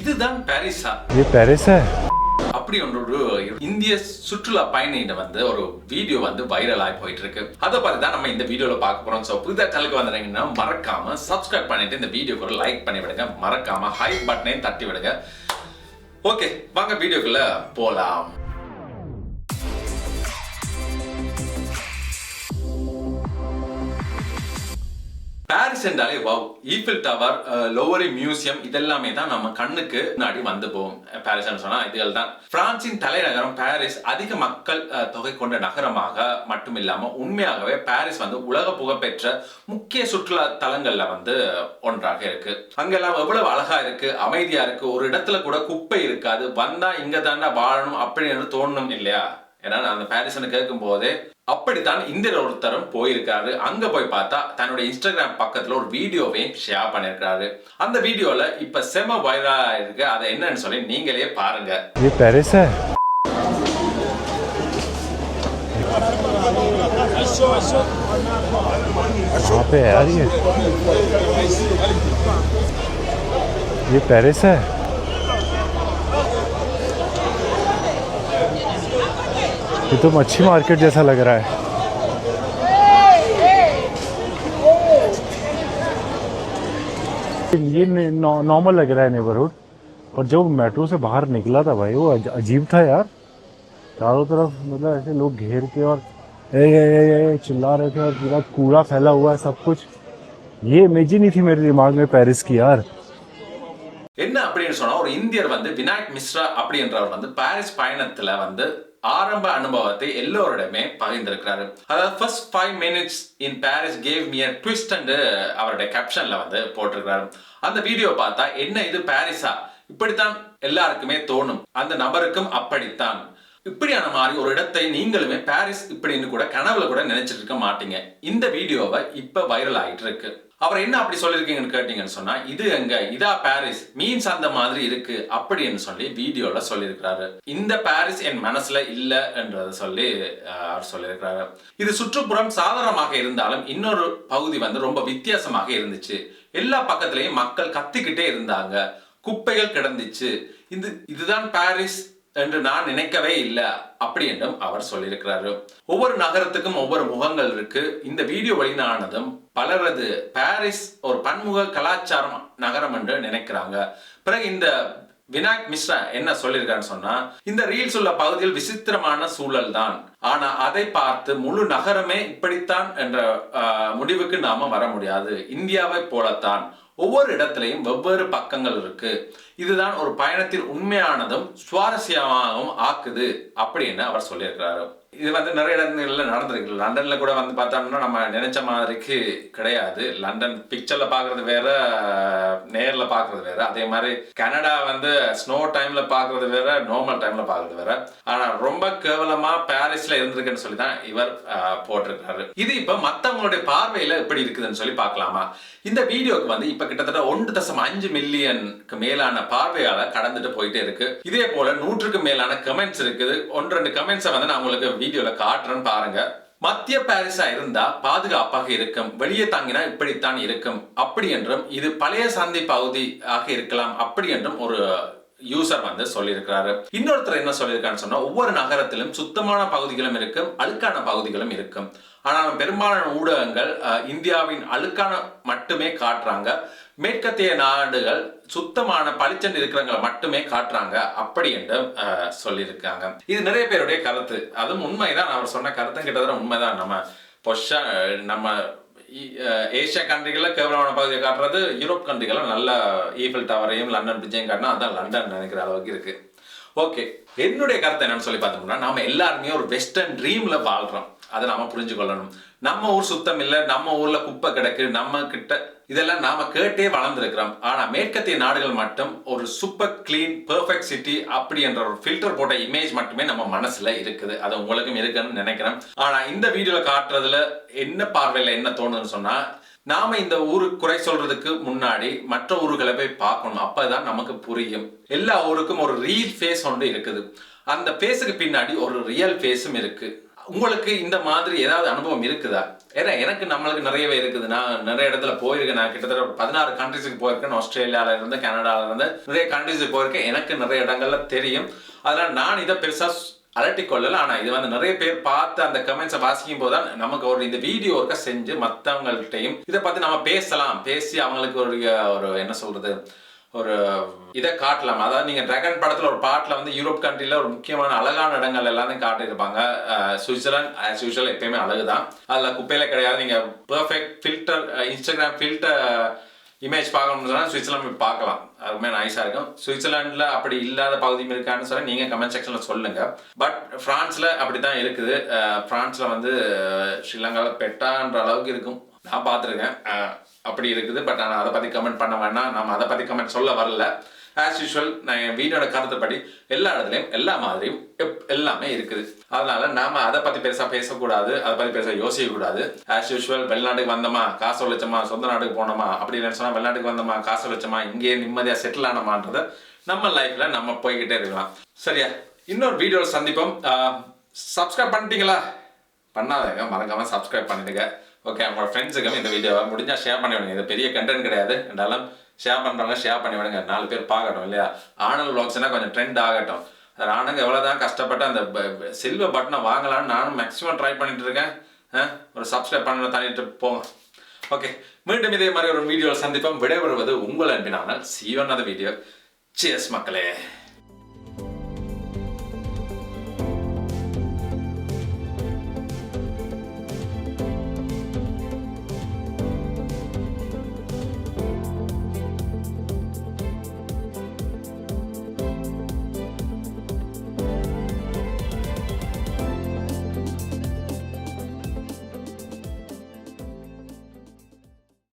இதுதான் பாரிஸா. இது பாரிஸா? அப்படி ஒன்று இந்திய சுற்றுலா பயணியிட வந்து ஒரு வீடியோ வந்து வைரல் ஆகி போயிட்டு இருக்கு அதை பார்த்து தான் நம்ம இந்த வீடியோல பார்க்க போறோம். ஸோ புதிதாக சேனலுக்கு வந்துட்டீங்கன்னா மறக்காம சப்ஸ்கிரைப் பண்ணிட்டு இந்த வீடியோக்கு ஒரு லைக் பண்ணி விடுங்க மறக்காம ஹை பட்டனையும் தட்டி விடுங்க ஓகே வாங்க வீடியோக்குள்ள போலாம். பாரிஸ் என்றாலே wow Eiffel tower Louvre museum இதெல்லாமே தான் நம்ம கண்ணுக்கு முன்னாடி வந்து போகும். பாரிஸ் சொன்னா இதுகள் தான். பிரான்சின் தலைநகரம் பாரிஸ் அதிக மக்கள் தொகை கொண்ட நகரமாக மட்டும் இல்லாம உண்மையாகவே பாரிஸ் வந்து உலக புகழ்பெற்ற முக்கிய சுற்றுலா தலங்கள்ல வந்து ஒன்றாக இருக்கு. அங்கெல்லாம் எவ்வளவு அழகா இருக்கு அமைதியா இருக்கு ஒரு இடத்துல கூட குப்பை இருக்காது வந்தா இங்க தாண்டா வாழணும் அப்படின்னு தோணும் இல்லையா? ஏன்னா நான் அந்த பாரிஸ்னு கேட்கும் போதே அப்படித்தான் இந்தியர் ஒருத்தரும் போயிருக்காரு அங்க போய் பார்த்தா தன்னுடைய இன்ஸ்டாகிராம் பக்கத்துல ஒரு வீடியோவையும் ஷேர் பண்ணிருக்காரு அந்த வீடியோல இப்ப செம வைரலா இருக்கு அதை என்னன்னு சொல்லி நீங்களே பாருங்க ये पेरिस है ये ये पेरिस है ये तो मच्छी मार्केट जैसा लग रहा है ये नॉर्मल लग रहा है नेबरहुड पर जब मेट्रो से बाहर निकला था भाई वो अज- अजीब था यार चारों तरफ मतलब ऐसे लोग घेर के और ए, ए, ए, ए, चिल्ला रहे थे और पूरा कूड़ा फैला हुआ है सब कुछ ये इमेज ही नहीं थी मेरे दिमाग में पेरिस की यार என்ன அப்படின்னு சொன்னா ஒரு இந்தியர் வந்து வினாயக் மிஸ்ரா அப்படின்றவர் வந்து பாரிஸ் பயணத்துல வந்து ஆரம்ப அனுபவத்தை எல்லோரிடமே பகிர்ந்திருக்கிறாரு. அதாவது first five minutes in Paris cave me twist and uh, அவருடைய கேப்ஷன்ல வந்து போட்டிருக்கிறாரு. அந்த வீடியோ பார்த்தா என்ன இது பாரிஸா இப்படித்தான் எல்லாருக்குமே தோணும். அந்த நபருக்கும் அப்படித்தான். இப்படியான மாதிரி ஒரு இடத்தை நீங்களுமே பாரிஸ் இப்படின்னு கூட கனவுல கூட நினைச்சிட்டு இருக்க மாட்டீங்க. இந்த வீடியோவை இப்ப வைரல் ஆயிட்டு இருக்கு அவர் என்ன அப்படி சொல்லியிருக்கீங்கன்னு கேட்டீங்கன்னு சொன்னா இது எங்க? இதா பாரிஸ். மீன்ஸ் அந்த மாதிரி இருக்கு அப்படின்னு சொல்லி வீடியோல சொல்லியிருக்கிறாரு. இந்த பாரிஸ் என் மனசுல இல்ல என்றதை சொல்லி அவர் சொல்லியிருக்கிறாரு. இது சுற்றுப்புறம் சாதாரணமாக இருந்தாலும் இன்னொரு பகுதி வந்து ரொம்ப வித்தியாசமாக இருந்துச்சு. எல்லா பக்கத்துலயும் மக்கள் கத்திக்கிட்டே இருந்தாங்க. குப்பைகள் கிடந்துச்சு. இது இதுதான் பாரிஸ். என்று நான் நினைக்கவே இல்லை அப்படி என்றும் அவர் சொல்லியிருக்கிறாரு. ஒவ்வொரு நகரத்துக்கும் ஒவ்வொரு முகங்கள் இருக்கு. இந்த வீடியோ வெளியானதும் பலரது பாரிஸ் ஒரு பன்முக கலாச்சாரம் நகரம் என்று நினைக்கிறாங்க. பிறகு இந்த வினாக் மிஸ்ரா என்ன சொல்லியிருக்காருன்னு சொன்னா இந்த ரீல்ஸ் உள்ள பகுதியில் விசித்திரமான சூழல் தான். ஆனா அதை பார்த்து முழு நகரமே இப்படித்தான் என்ற முடிவுக்கு நாம வர முடியாது. இந்தியாவை போலத்தான். ஒவ்வொரு இடத்துலையும் வெவ்வேறு பக்கங்கள் இருக்கு. இதுதான் ஒரு பயணத்தின் உண்மையானதும் சுவாரஸ்யமாகவும் ஆக்குது அப்படின்னு அவர் சொல்லியிருக்கிறாரு. இது வந்து நிறைய இடங்கள்ல நடந்திருக்கு. லண்டன்ல கூட வந்து பார்த்தோம்னா நம்ம நினைச்ச மாதிரிக்கு கிடையாது. லண்டன் பிக்சர்ல பாக்குறது வேற நேர்ல பாக்குறது வேற. அதே மாதிரி கனடா வந்து ஸ்னோ டைம்ல பாக்குறது வேற நார்மல் டைம்ல பாக்குறது வேற. ஆனா ரொம்ப கேவலமா பாரிஸ்ல இருந்திருக்குன்னு சொல்லி தான் இவர் போட்டிருக்காரு இது இப்ப மத்தவங்களுடைய பார்வையில எப்படி இருக்குதுன்னு சொல்லி பார்க்கலாமா? இந்த வீடியோக்கு வந்து இப்ப கிட்டத்தட்ட ஒன்று தசம் அஞ்சு மில்லியனுக்கு மேலான பார்வையால கடந்துட்டு போயிட்டே இருக்கு. இதே போல நூற்றுக்கு மேலான கமெண்ட்ஸ் இருக்குது. ஒன்று ரெண்டு கமெண்ட்ஸை வந்து நான் உங்களுக்கு வீடியோல காட்டுறேன்னு பாருங்க. மத்திய பாரிஸா இருந்தா பாதுகாப்பாக இருக்கும். வெளியே தாங்கினா இப்படித்தான் இருக்கும். அப்படி என்றும் இது பழைய சந்தை பகுதி ஆக இருக்கலாம். அப்படி என்றும் ஒரு யூசர் வந்து சொல்லியிருக்கிறாரு. இன்னொருத்தர் என்ன சொல்லியிருக்கான்னு சொன்னா ஒவ்வொரு நகரத்திலும் சுத்தமான பகுதிகளும் இருக்கும் அழுக்கான பகுதிகளும் இருக்கும். ஆனாலும் பெரும்பாலான ஊடகங்கள் அஹ், இந்தியாவின் அழுக்கான மட்டுமே காட்டுறாங்க. மேற்கத்திய நாடுகள் சுத்தமான பளிச்சன் இருக்கிறவங்களை மட்டுமே காட்டுறாங்க அப்படி என்று சொல்லியிருக்காங்க. இது நிறைய பேருடைய கருத்து. அதுவும் உண்மைதான். அவர் சொன்ன கருத்தும் கிட்டத்தட்ட உண்மைதான். நம்ம பொஷா நம்ம ஏஷியா கண்ட்ரிகளில் கேவலமான பகுதியை காட்டுறது யூரோப் கண்ட்ரிகளில் நல்ல ஈஃபில் டவரையும் லண்டன் பிரிட்ஜையும் காட்டினா அதான் லண்டன் நினைக்கிற அளவுக்கு இருக்கு. ஓகே. என்னுடைய கருத்து என்னன்னு சொல்லி பார்த்தோம்னா நாம எல்லாருமே ஒரு வெஸ்டர்ன் ட்ரீம்ல வாழ்றோம். அதை நாம புரிஞ்சு கொள்ளணும் நம்ம ஊர் சுத்தம் இல்ல நம்ம ஊர்ல குப்பை கிடக்கு நம்ம கிட்ட இதெல்லாம் நாம கேட்டே வளர்ந்துருக்கிறோம். ஆனா மேற்கத்திய நாடுகள் மட்டும் ஒரு சூப்பர் கிளீன் பெர்ஃபெக்ட் சிட்டி அப்படி என்ற ஒரு ஃபில்டர் போட்ட இமேஜ் மட்டுமே நம்ம மனசுல இருக்குது. அது உங்களுக்கும் இருக்குன்னு நினைக்கிறேன். ஆனா இந்த வீடியோல காட்டுறதுல என்ன பார்வையில என்ன தோணுதுன்னு சொன்னா நாம இந்த ஊரு குறை சொல்றதுக்கு முன்னாடி மற்ற ஊர்களை போய் பார்க்கணும். அப்பதான் நமக்கு புரியும். எல்லா ஊருக்கும் ஒரு ரீல் ஃபேஸ் ஒன்று இருக்குது. அந்த ஃபேஸுக்கு பின்னாடி ஒரு ரியல் ஃபேஸும் இருக்கு. உங்களுக்கு இந்த மாதிரி ஏதாவது அனுபவம் இருக்குதா? ஏன்னா எனக்கு நம்மளுக்கு நிறையவே இருக்குது. நான் நிறைய இடத்துல போயிருக்கேன். நான் கிட்டத்தட்ட ஒரு பதினாறு கண்ட்ரிஸுக்கு போயிருக்கேன். ஆஸ்திரேலியால இருந்து கனடால இருந்து நிறைய கண்ட்ரிஸுக்கு போயிருக்கேன். எனக்கு நிறைய இடங்கள்ல தெரியும். அதனால நான் இதை பெருசா அலட்டி கொள்ளல. ஆனா இது வந்து நிறைய பேர் பார்த்து அந்த கமெண்ட்ஸை வாசிக்கும் போது தான் நமக்கு ஒரு இந்த வீடியோ ஒர்க்கை செஞ்சு மற்றவங்கள்ட்டையும் இதை பார்த்து நம்ம பேசலாம். பேசி அவங்களுக்கு ஒரு ஒரு என்ன சொல்றது? ஒரு இதை காட்டலாம்? அதாவது நீங்கள் டிராகன் படத்தில் ஒரு பாட்டில் வந்து யூரோப் கண்ட்ரியில் ஒரு முக்கியமான அழகான இடங்கள் எல்லாமே காட்டியிருப்பாங்க. சுவிட்சர்லாந்து ஆஸ் யூஷுவல் எப்பயுமே அழகுதான். அதில் குப்பையில் கிடையாது. நீங்கள் perfect filter Instagram filter image பார்க்கணும்னு சொன்னால் சுவிட்சர்லாந்து போய் பார்க்கலாம். அதுவுமே நைஸாக இருக்கும். சுவிட்சர்லாண்டில் அப்படி இல்லாத பகுதியும் இருக்கான்னு சொல்லி நீங்கள் கமெண்ட் செக்ஷனில் சொல்லுங்கள் பட் ஃப்ரான்ஸில் அப்படி தான் இருக்குது. ஃப்ரான்ஸில் வந்து ஸ்ரீலங்காவில் பெட்டான்ற அளவுக்கு இருக்கும். நான் பார்த்துருக்கேன். அப்படி இருக்குது. பட் ஆனால் அதை பற்றி கமெண்ட் பண்ண வேணாம். நம்ம அதை பற்றி கமெண்ட் சொல்ல வரல. ஆஸ் யூஷுவல் நான் என் வீடியோட கருத்துப்படி எல்லா இடத்துலையும் எல்லா மாதிரியும் எப்- எல்லாமே இருக்குது. அதனால நாம அதை பற்றி பெருசாக பேசக்கூடாது. அதை பற்றி பெருசாக யோசிக்கக்கூடாது. ஆஸ் யூஷுவல் வெளிநாட்டுக்கு வந்தோமா காசு வச்சோமா சொந்த நாட்டுக்கு போனோமா அப்படி சொன்னால் வெளிநாட்டுக்கு வந்தோமா காசு வச்சோமா இங்கேயே நிம்மதியாக செட்டில் ஆனோமான்றதை நம்ம லைஃப்ல நம்ம போய்கிட்டே இருக்கலாம். சரியா? இன்னொரு வீடியோவில் சந்திப்போம். சப்ஸ்கிரைப் பண்ணிட்டீங்களா? பண்ணாதங்க. மறக்காம சப்ஸ்கிரைப் பண்ணிடுங்க. ஓகே உங்களோட ஃப்ரெண்ட்ஸுக்கும் இந்த வீடியோவை முடிஞ்சா ஷேர் பண்ணி விடுங்க. இது பெரிய கண்டென்ட் கிடையாது. இருந்தாலும் ஷேர் பண்ணுறவங்க ஷேர் பண்ணி விடுங்க. நாலு பேர் பார்க்கட்டும் இல்லையா? ஆனல் vlogsனா கொஞ்சம் ட்ரெண்ட் ஆகட்டும். அது ஆனங்க எவ்வளோதான் கஷ்டப்பட்டு அந்த சில்வர் பட்டனை வாங்கலாம்னு நானும் மேக்ஸிமம் ட்ரை பண்ணிட்டு இருக்கேன். ஆ, ஒரு சப்ஸ்கிரைப் பண்ண தள்ளிட்டு போங்க. ஓகே மீண்டும் இதே மாதிரி ஒரு வீடியோவில் சந்திப்போம். விடைபெறுவது உங்கள் அன்பினானால் அந்த வீடியோ சியஸ் மக்களே.